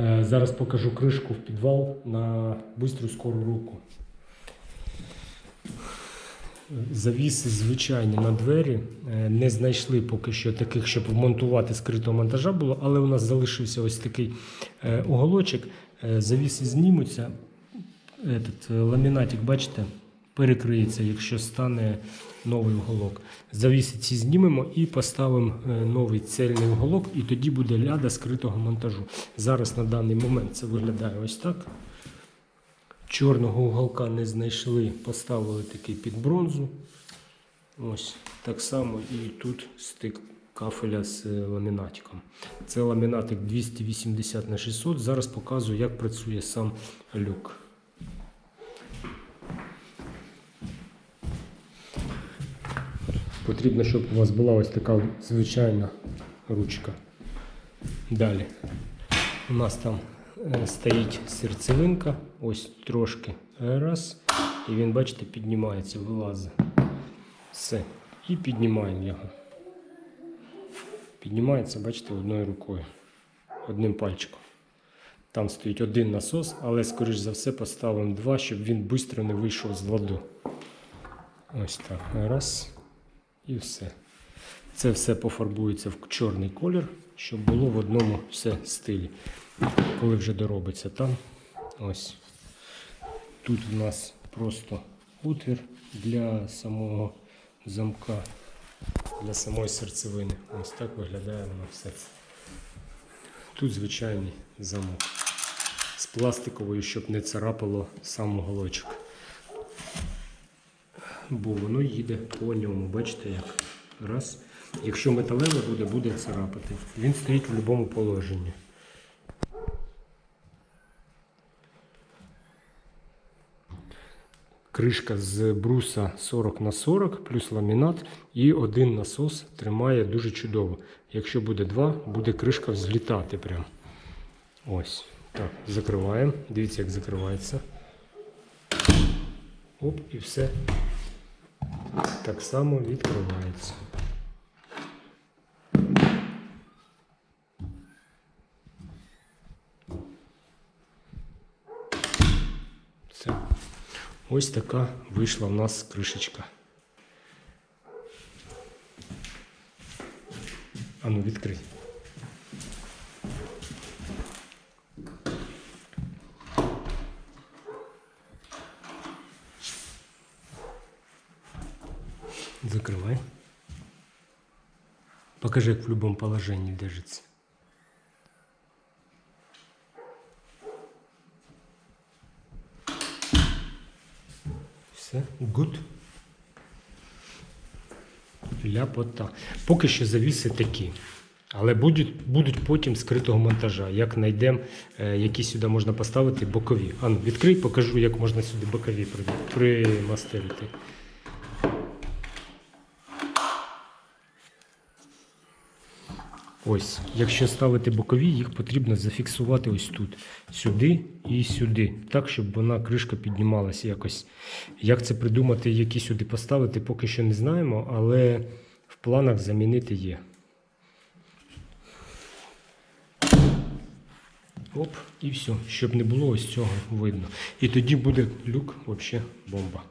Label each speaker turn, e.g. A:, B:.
A: Е, Зараз покажу кришку в підвал на бистру скору руку. Завіси звичайні на двері. Е, Не знайшли поки що таких, щоб вмонтувати скритого монтажа було, але у нас залишився ось такий уголочок. Е, Завіси знімуться. Этот ламінатик, бачите, перекриється, якщо стане новий уголок. Завіси ці знімемо і поставимо е, новий цельний уголок, і тоді буде ляда скритого монтажу. Зараз на даний момент це виглядає ось так. Чорного уголка не знайшли, поставили такий під бронзу. Ось так само і тут стик кафеля з е, ламінатиком. Це ламінатик 280 на 600. Зараз показую, як працює сам люк. Потрібно, щоб у вас була ось така звичайна ручка. Далі. У нас там е, стоїть серцевинка, ось трошки раз. І він, бачите, піднімається, вилазить. Все. І піднімаємо його. Піднімається, бачите, одною рукою, одним пальчиком. Там стоїть один насос, але, скоріш за все, поставимо два, щоб він швидко не вийшов з ладу. Ось так. Раз. І все. Це все пофарбується в чорний колір, щоб було в одному все стилі. Коли вже доробиться там. Ось. Тут у нас просто отвір для самого замка, для самої серцевини. Ось так виглядає воно все. Тут звичайний замок. З пластиковою, щоб не царапало сам уголочок. Бо воно їде по ньому. Бачите як? Раз. Якщо металеве буде, буде царапати. Він стоїть в будь-якому положенні. Кришка з бруса 40 на 40 плюс ламінат і один насос тримає дуже чудово. Якщо буде два, буде кришка взлітати прям. Ось. Так, закриваємо. Дивіться, як закривається. Оп, і все так само відкривається. Все. Ось така вийшла в нас кришечка. Ану, відкрий. Закрывай. Покажи, как в любом положении держится. Все, good. Ляпота. Поки що завіси такі. Але будуть, будуть потім скритого монтажа. Як знайдемо, е, які сюди можна поставити бокові. Ану, відкрий, покажу, як можна сюди бокові при- примастерити. Ось, якщо ставити бокові, їх потрібно зафіксувати ось тут, сюди і сюди, так, щоб вона кришка піднімалася якось. Як це придумати, які сюди поставити, поки що не знаємо, але в планах замінити є. Оп, і все, щоб не було ось цього видно. І тоді буде люк взагалі бомба.